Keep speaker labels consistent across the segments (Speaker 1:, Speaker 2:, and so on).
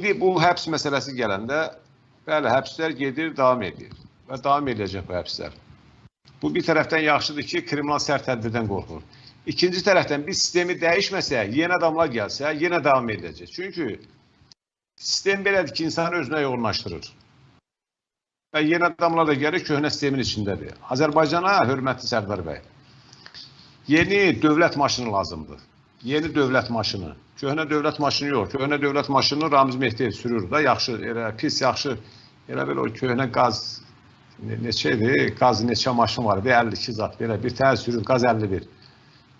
Speaker 1: İndi bu həbs məsələsi gələndə, bəli, həbslər gedir, davam edir və davam edəcək bu həbslər. Bu bir tərəfdən yaxşıdır ki, kriminal sərt tədbirdən qorxur. İkinci tərəfdən biz sistemi dəyişməsək, yeni adamlar gəlsə, yenə davam edəcək. Çünki sistem belədir ki, insanı özünə yoğunlaşdırır. Və yeni adamlar da gəlir, köhnə sistemin içindədir. Azərbaycana, hörmətli Sərdar bəy, yeni dövlət maşını lazımdır. Yeni dövlət maşını. Köhnə dövlət maşını yox. Köhnə dövlət maşını Ramiz Mehdiyev sürür da, yaxşı, elə pis, yaxşı. Elə belə o köhnə qaz ne, neçədir? Qaz neçə maşın var? Bir 52 zat belə bir təhər sürür, qaz 51.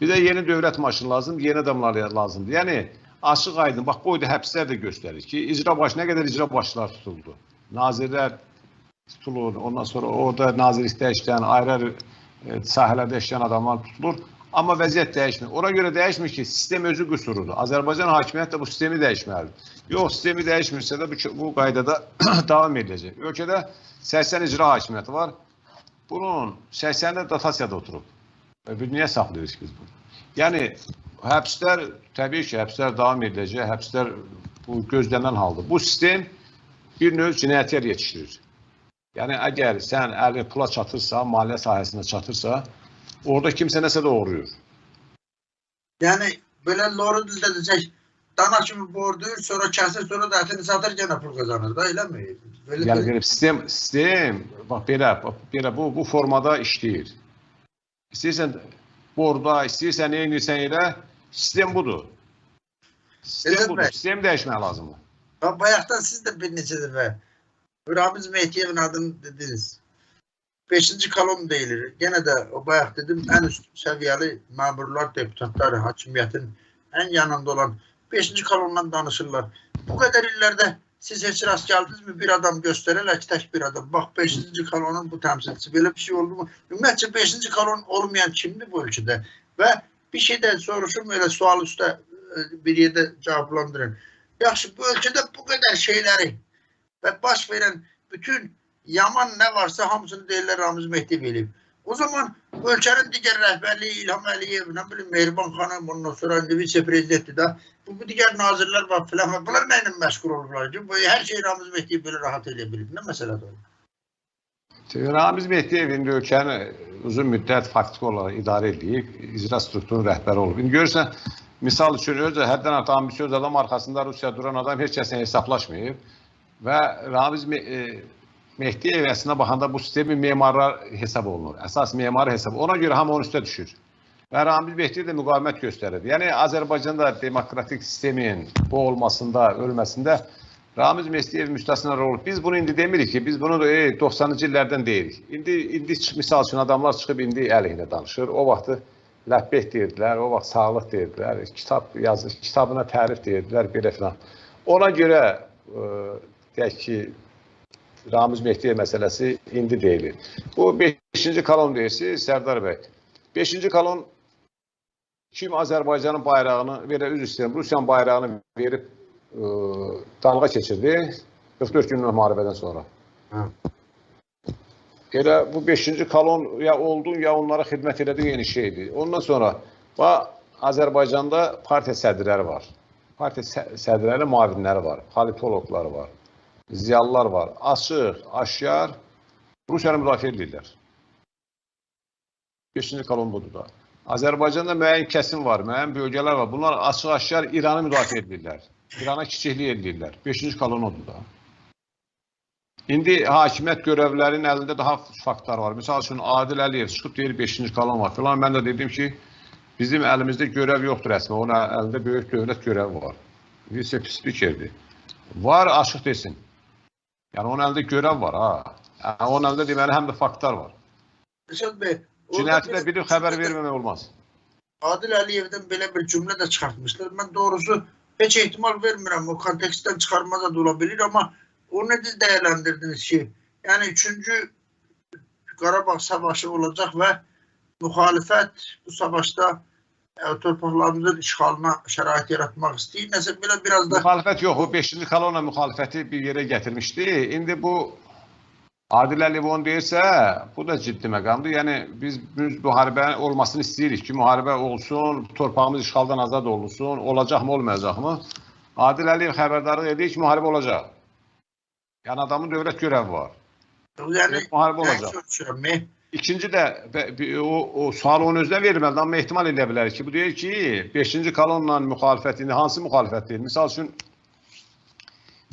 Speaker 1: Bir də yeni dövlət maşını lazımdır, yeni adamlar lazımdır. Yəni açıq aydın, bax boyda həbslər də göstərir ki, icra başı nə qədər icra başçılar tutuldu. Nazirlər tutulur, ondan sonra orada nazirlikdə işləyən, ayrı e, sahələrdə işləyən adamlar tutulur. Amma vəziyyət dəyişmir. Ona görə dəyişmir ki, sistem özü qüsurudur. Azərbaycan hakimiyyət də bu sistemi dəyişməlidir. Yox, sistemi dəyişmirsə də bu, bu qaydada davam edəcək. Ölkədə 80 icra hakimiyyəti var. Bunun 80-də dotasiyada oturub. Və biz niyə saxlayırıq biz bunu? Yəni, həbslər, təbii ki, həbslər davam edəcək, həbslər bu gözlənilən haldır. Bu sistem bir növ cinayətlər yetişdirir. Yəni, əgər sən əlin pula çatırsa, maliyyə sahəsində çatırsa, orada kimsə nəsə də uğruyur.
Speaker 2: Yəni belə dildə desək, dana kimi bordur, sonra kəsir, sonra da ətini satır gene pul kazanır da, elə mi? Belə
Speaker 1: Yəni,
Speaker 2: də-
Speaker 1: belə sistem, sistem, bax belə, belə bu, bu formada işləyir. İstəyirsən borda, istəyirsən nə edirsən elə, sistem budur. Sistem
Speaker 2: Elət
Speaker 1: budur, sistem dəyişmək lazımdır.
Speaker 2: Bayaqdan siz də bir neçə dəfə Ramiz Mehdiyevin adını dediniz. Beşinci kolon deyilir. Gene de o bayaq dedim en üst səviyyəli məmurlar, deputatlar, hakimiyyətin en yanında olan beşinci kolondan danışırlar. Bu kadar illerde siz heç rast geldiniz mi bir adam göstererek tek bir adam. Bak beşinci kolonun bu temsilcisi. Böyle bir şey oldu mu? Ümumiyyətcə beşinci kolon olmayan kimdi bu ölkədə? Və bir şey de soruşum öyle sual üstə e, bir yerde cevaplandırın. Yaxşı bu ölkədə bu qədər şeyləri və baş verən bütün yaman nə varsa hamısını deyirlər Ramiz Mehdiyev eləyib. O zaman ölkənin digər rəhbərliyi İlham Əliyev, nə bilim Mehriban xanım, ondan sonra indi vitse-prezidentdir da. Bu, bu digər nazirlər var filan. Bunlar nə ilə məşğul olurlar ki? Bu hər şey Ramiz Mehdiyev belə rahat edə bilib. Nə məsələdir?
Speaker 1: Ramiz Mehdiyev indi ölkəni uzun müddət faktiki olaraq idarə edib, icra strukturunun rəhbəri olub. İndi görürsən, misal üçün özü həddən artıq ambisiyoz adam arxasında Rusiya duran adam heç kəslə hesablaşmayıb və Ramiz Me e, Mehdiyev əslində baxanda bu sistemin memarlar hesab olunur. Əsas memar hesab. Ona görə hamı onun üstə düşür. Və Ramiz Mehdiyev də müqavimət göstərir. Yəni Azərbaycanda demokratik sistemin bu olmasında, ölməsində Ramiz Mehdiyev müstəsna rol. Biz bunu indi demirik ki, biz bunu e, 90-cı illərdən deyirik. İndi indi misal üçün adamlar çıxıb indi əleyhinə danışır. O vaxtı ləbbeh deyirdilər, o vaxt sağlıq deyirdilər, kitab yazı, kitabına tərif deyirdilər, belə filan. Ona görə e, deyək ki, Ramiz Mehdiyev məsələsi indi deyilir. Bu 5-ci kolon deyirsiniz, Sərdar bəy. 5-ci kolon kim Azərbaycanın bayrağını, verə üzr istəyirəm, Rusiyanın bayrağını verib ə, dalğa keçirdi 44 günlük müharibədən sonra.
Speaker 2: Hə.
Speaker 1: Elə bu 5-ci kolon ya oldu, ya onlara xidmət elədi, yeni şeydir. Ondan sonra bax Azərbaycanda partiya sədrləri var. Partiya sə- sədrləri, müavinləri var, politoloqlar var, ziyalılar var. Açıq, aşkar Rusiyanı müdafiə edirlər. 5-ci kolon budur da. Azərbaycanda müəyyən kəsim var, müəyyən bölgələr var. Bunlar açıq-aşkar İranı müdafiə edirlər. İrana kiçiklik edirlər. 5-ci kolon odur da. İndi hakimiyyət görevlilərinin əlində daha faktlar var. Misal üçün Adil Əliyev çıxıb deyir 5-ci kolon var filan. Mən də dedim ki, bizim əlimizdə görev yoxdur rəsmi. Onun əlində böyük dövlət görevi var. Vitse spikerdir. Var, açıq desin. Yəni onun əlində görev var ha. Yəni, onun əlində deməli həm də faktlar var.
Speaker 2: Rəşad bəy,
Speaker 1: də
Speaker 2: bir-
Speaker 1: xəbər verməmək olmaz.
Speaker 2: Adil Əliyevdən belə bir cümlə də çıxartmışlar. Mən doğrusu heç ehtimal vermirəm. O kontekstdən çıxarma da ola bilir amma onu necə dəyərləndirdiniz ki, yəni 3-cü Qarabağ savaşı olacaq və müxalifət bu savaşda e, torpaqlarımızın işğalına şərait yaratmaq istəyir. Nəsə belə biraz da
Speaker 1: Müxalifət yox, o 5-ci kolonna müxalifəti bir yerə gətirmişdi. İndi bu Adil Əliyev onu deyirsə, bu da ciddi məqamdır. Yəni biz biz müharibə olmasını istəyirik ki, müharibə olsun, torpağımız işğaldan azad olunsun, olacaqmı, olmayacaqmı? Adil Əliyev xəbərdarlıq edir ki, müharibə olacaq. Yəni adamın dövlət görəvi var.
Speaker 2: Yəni
Speaker 1: Müharibə
Speaker 2: mən
Speaker 1: olacaq.
Speaker 2: soruşuram.
Speaker 1: İkinci də o, o sualı onun özünə verməlidir, amma ehtimal edə bilər ki, bu deyir ki, 5-ci kolonla müxalifət indi hansı müxalifətdir? Misal üçün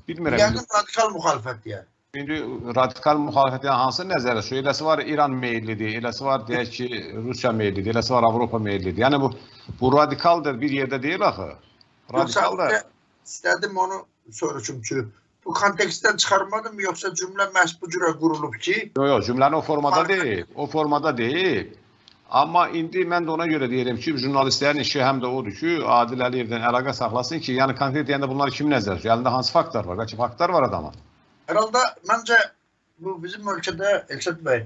Speaker 1: bilmirəm.
Speaker 2: yəni radikal müxalifət deyər.
Speaker 1: İndi radikal müxalifətin hansı nəzərə sürür? Eləsi var İran meyillidir, eləsi var deyək ki, Rusiya meyillidir, eləsi var Avropa meyillidir. Yəni bu bu radikaldır bir yerdə deyil axı. Radikal da
Speaker 2: istədim onu soruşum ki, bu kontekstdən çıxarmadım yoxsa cümlə məhz bu cürə qurulub ki,
Speaker 1: yox, yox, cümləni o formada
Speaker 2: Müxalifət-
Speaker 1: deyil. O formada deyil. Amma indi mən də ona görə deyirəm ki, jurnalistlərin işi həm də odur ki, Adil Əliyevdən əlaqə saxlasın ki, yəni konkret deyəndə bunlar kim nəzərə sürür? Əlində hansı faktlar var? Bəlkə faktlar var adamın.
Speaker 2: hər halda məncə bu bizim ölkədə Elşad bəy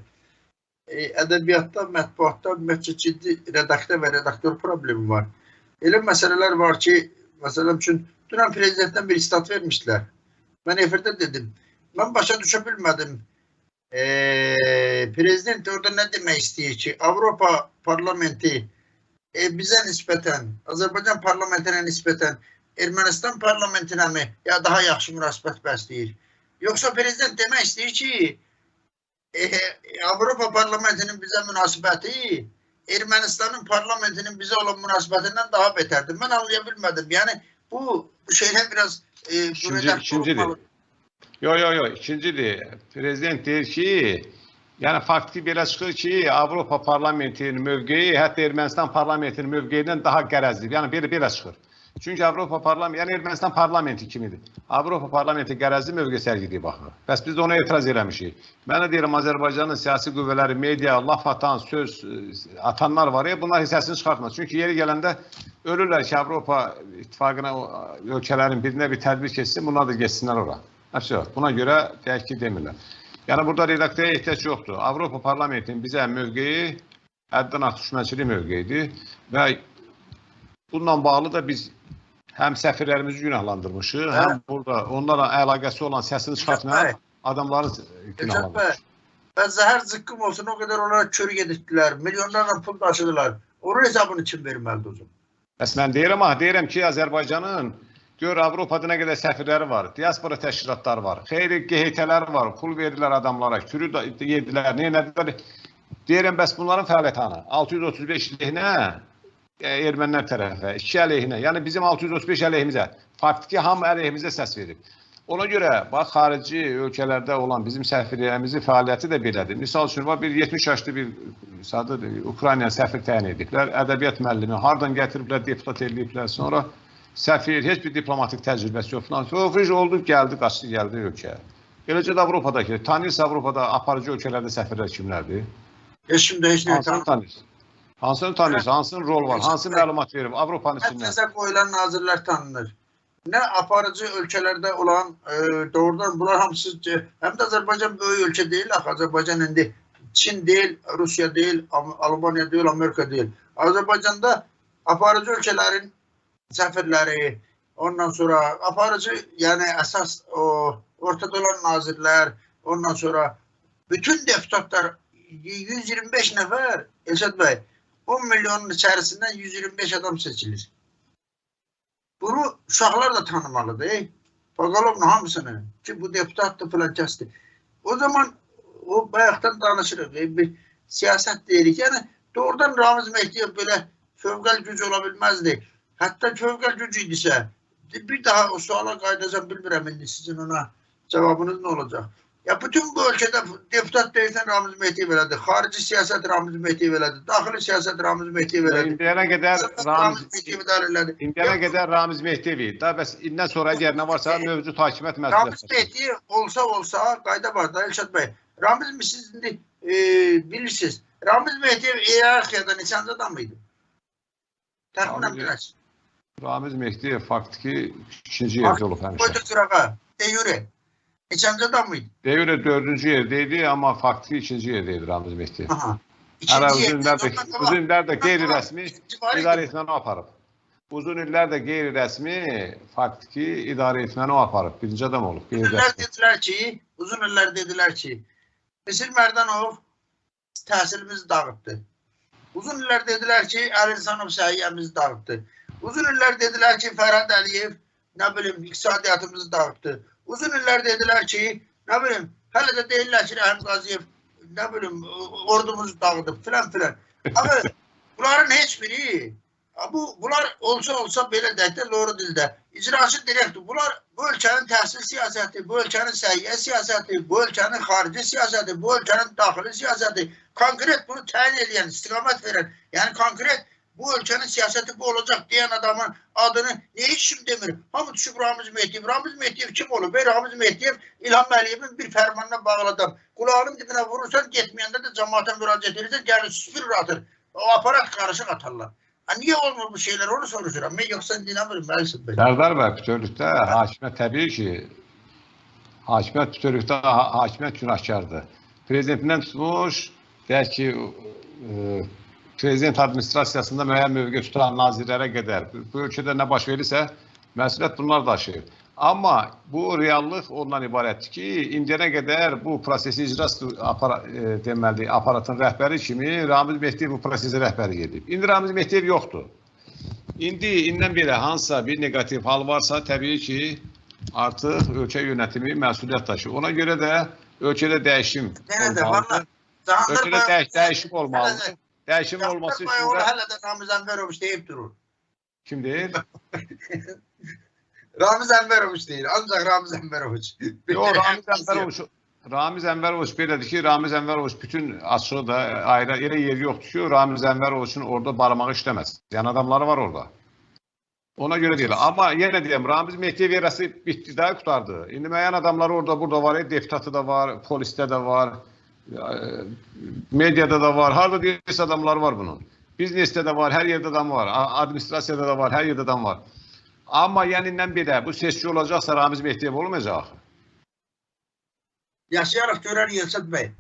Speaker 2: e, ədəbiyyatda, mətbuatda ümumiyyətcə ciddi redaktör və redaktor problemi var. Elə məsələlər var ki, məsələn üçün dünən prezidentdən bir istat vermişdilər. Mən efirdə dedim. Mən başa düşə bilmədim. E, prezident orada nə demək istəyir ki, Avropa parlamenti e, bizə nisbətən, Azərbaycan parlamentinə nisbətən Ermənistan parlamentinə mi ya daha yaxşı münasibət bəsləyir? Yoxsa prezident demək istəyir ki, e, Avropa parlamentinin bizə münasibəti Ermənistanın parlamentinin bizə olan münasibətindən daha betərdir. Mən anlaya bilmədim. Yəni bu bu şeylər biraz e,
Speaker 1: İkinci-
Speaker 2: redaktör
Speaker 1: ikincidir.
Speaker 2: olmalı.
Speaker 1: Yox, yox, yox. İkincidir. Prezident deyir ki, yəni faktiki belə çıxır ki, Avropa parlamentinin mövqeyi hətta Ermənistan parlamentinin mövqeyindən daha qərəzlidir. Yəni belə belə çıxır. Çünki Avropa parlamenti, yəni Ermənistan parlamenti kimidir. Avropa parlamenti qərəzli mövqe sərgiləyir baxır. Bəs biz də ona etiraz eləmişik. Mən də deyirəm Azərbaycanın siyasi qüvvələri, media, laf atan, söz e, atanlar var ya, bunlar hissəsini çıxartmaz. Çünki yeri gələndə ölürlər ki, Avropa İttifaqına o, ölkələrin birinə bir tədbir keçsin, bunlar da getsinlər ora. Həbsi yox. Buna görə deyək ki, demirlər. Yəni burada redaktörə ehtiyac yoxdur. Avropa parlamentinin bizə mövqeyi həddən artıq düşmənçilik mövqeyidir və bununla bağlı da biz həm səfirlərimizi günahlandırmışıq,
Speaker 2: Hə.
Speaker 1: həm burada onlarla əlaqəsi olan səsini çıxartmayan adamları günahlandırmışıq.
Speaker 2: və zəhər zıqqım olsun o qədər onlara kör yedirtdilər, milyonlarla pul daşıdılar. Onun hesabını kim verməlidir o zaman?
Speaker 1: Bəs mən deyirəm, ah, deyirəm ki, Azərbaycanın gör Avropada nə qədər səfirləri var, diaspora təşkilatları var, xeyri QHT-lər var, pul verirlər adamlara, kürü yedilər, nə edilər? Deyirəm, bəs bunların fəaliyyəti hanı? 635 lehinə ermənilər tərəfə, 2 əleyhinə, yəni bizim 635 əleyhimizə, faktiki hamı əleyhimizə səs verib. Ona görə bax xarici ölkələrdə olan bizim səfirlərimizin fəaliyyəti də belədir. Misal üçün var bir 70 yaşlı bir sadə Ukrayna səfir təyin ediblər. Ədəbiyyat müəllimi hardan gətiriblər, deputat eləyiblər. Sonra səfir heç bir diplomatik təcrübəsi yox falan. Sonra oldu, gəldi, qaçdı, gəldi ölkəyə. Eləcə də Avropadakı, tanıyırsa Avropada aparıcı ölkələrdə səfirlər kimlərdir?
Speaker 2: Heç şimdi heç nə
Speaker 1: tanıyırsan? Hansını tanıyırsan? Hansının rol var? Hansı məlumat verib Avropanın içindən?
Speaker 2: Mərkəzə qoyulan nazirlər tanınır. Nə aparıcı ölkələrdə olan e, doğrudan bunlar hamısı həm də Azərbaycan böyük ölkə deyil axı. Azərbaycan indi Çin deyil, Rusiya deyil, Almaniya deyil, Amerika deyil. Azərbaycanda aparıcı ölkələrin səfirləri, ondan sonra aparıcı, yəni əsas o ortada olan nazirlər, ondan sonra bütün deputatlar 125 nəfər Elşad bəy 10 milyonun içərisindən 125 adam seçilir. Bunu uşaqlar da tanımalıdır. Ey. Baqalovun hamısını ki bu deputatdır filan kəsdir. O zaman o bayaqdan danışırıq. E, bir siyasət deyirik. Yəni doğrudan Ramiz Mehdiyev belə fövqəl güc ola bilməzdi. Hətta fövqəl güc idisə bir daha o suala qaydacam bilmirəm indi sizin ona cavabınız nə olacaq? Ya bütün bu ölkədə deputat deyilsən Ramiz Mehdiyev elədi. Xarici siyasət Ramiz Mehdiyev elədi. Daxili siyasət Ramiz Mehdiyev elədi.
Speaker 1: İndiyənə qədər
Speaker 2: Ramiz
Speaker 1: Ramiz
Speaker 2: Mehdiyev elədi.
Speaker 1: İndiyənə qədər Ramiz Mehdiyev idi. Da bəs indən sonra əgər nə varsa mövcud hakimiyyət
Speaker 2: Ramiz
Speaker 1: məsuliyyəti.
Speaker 2: Mehdiyev olsa olsa qayda var da Elşad bəy. Ramiz mi siz indi e, bilirsiniz. Ramiz Mehdiyev hiyerarxiyada neçənci adam idi? Təxminən
Speaker 1: Ramiz-
Speaker 2: biləsiniz.
Speaker 1: Ramiz Mehdiyev faktiki ikinci yerdə olub həmişə.
Speaker 2: Qoydu sırağa. De yürü. Neçənci adam idi?
Speaker 1: Devre dördüncü yerdeydi ama faktiki ikinci yerdeydi Ramiz. Hala
Speaker 2: İkinci
Speaker 1: uzun illərdə,
Speaker 2: ondan
Speaker 1: uzun illərdə
Speaker 2: ondan
Speaker 1: qeyri-rəsmi idarə etməni aparıb. Uzun illərdə qeyri-rəsmi faktiki idarə etməni o aparıb. Birinci adam olub.
Speaker 2: Uzun illər dedilər ki, uzun illər dedilər ki, Misir Mərdanov təhsilimizi dağıtdı. Uzun illər dedilər ki, Əli İnsanov səhiyyəmizi dağıtdı. Uzun illər dedilər ki, Fərhad Əliyev ne bileyim iktisadiyatımızı dağıttı. Uzun yıllar dediler ki ne bileyim hele de değiller ki Rahim Gaziyev ne bileyim ordumuzu dağıtıp filan filan. Ama bunların hiçbiri Ha, bu bunlar olsa olsa belə deyək də doğru dildə icraçı direktor bunlar bu ölkənin təhsil siyasəti, bu ölkənin səhiyyə siyasəti, bu ölkənin xarici siyasəti, bu ölkənin daxili siyasəti konkret bunu təyin edən, istiqamət verən, yəni konkret bu ölkənin siyasəti bu olacaq deyən adamın adını niyə heç kim demir? Hamı düşüb Ramiz Mehdiyev. Ramiz Mehdiyev kim olur? Bey Ramiz Mehdiyev İlham Əliyevin bir fərmanına bağlı adam. Qulağının dibinə vurursan, getməyəndə də cəmaata müraciət edirsən, gəlir süpürür atır. O aparat qarışıq atarlar. Ha, niye olmuyor bu şeyler onu soruyorum. Ben yoksa dinlemiyorum ben size.
Speaker 1: Sərdar bəy bütövlükdə hakimiyyət təbii ki, hakimiyyət bütövlükdə ha hakimiyyət günahkardır. Prezidentindən tutmuş, deyək ki, e, prezident administrasiyasında müəyyən mövqe tutan nazirlərə qədər bu ölkədə nə baş verirsə, məsuliyyət bunlar daşıyır. Amma bu reallıq ondan ibarətdir ki, indiyənə qədər bu prosesi icra apara, e, deməli, aparatın rəhbəri kimi Ramiz Mehdiyev bu prosesi rəhbərlik edib. İndi Ramiz Mehdiyev yoxdur. İndi indən belə hansısa bir neqativ hal varsa, təbii ki, artıq ölkə yönətimi məsuliyyət daşıyır. Ona görə də ölkədə dəyişim olmalıdır. Ölkədə dəyiş, dəyişim olmalıdır.
Speaker 2: Hele de-
Speaker 1: Dəyişim olması də
Speaker 2: hele de Ramiz Enveroviç deyip durur.
Speaker 1: kim deyir?
Speaker 2: Ramiz Enveroviç değil. Ancak Ramiz Enveroviç.
Speaker 1: Yox, Ramiz Ənvəroviç Ramiz Ənvəroviç belədir ki, Ramiz Ənvəroviç bütün açığı da ayrı yerə yer yoxdur ki, Ramiz Ənvəroviçin orada barmağı işləməz. Yəni adamları var orada. Ona görə deyil. Amma yenə deyirəm, Ramiz Mehdiyev yerəsi bitdi də, qutardı. İndi müəyyən adamları orada, burada var, deputatı da var, polisdə də var, mediada da var. Harda deyirsə adamlar var bunun. Biznesdə də var, hər yerdə adam var. a- Administrasiyada da var, hər yerdə adam var. Amma yəni indən belə bu seçki olacaqsa Ramiz Mehdiyev olmayacaq.
Speaker 2: Yaşayarak gören Yelset Bey.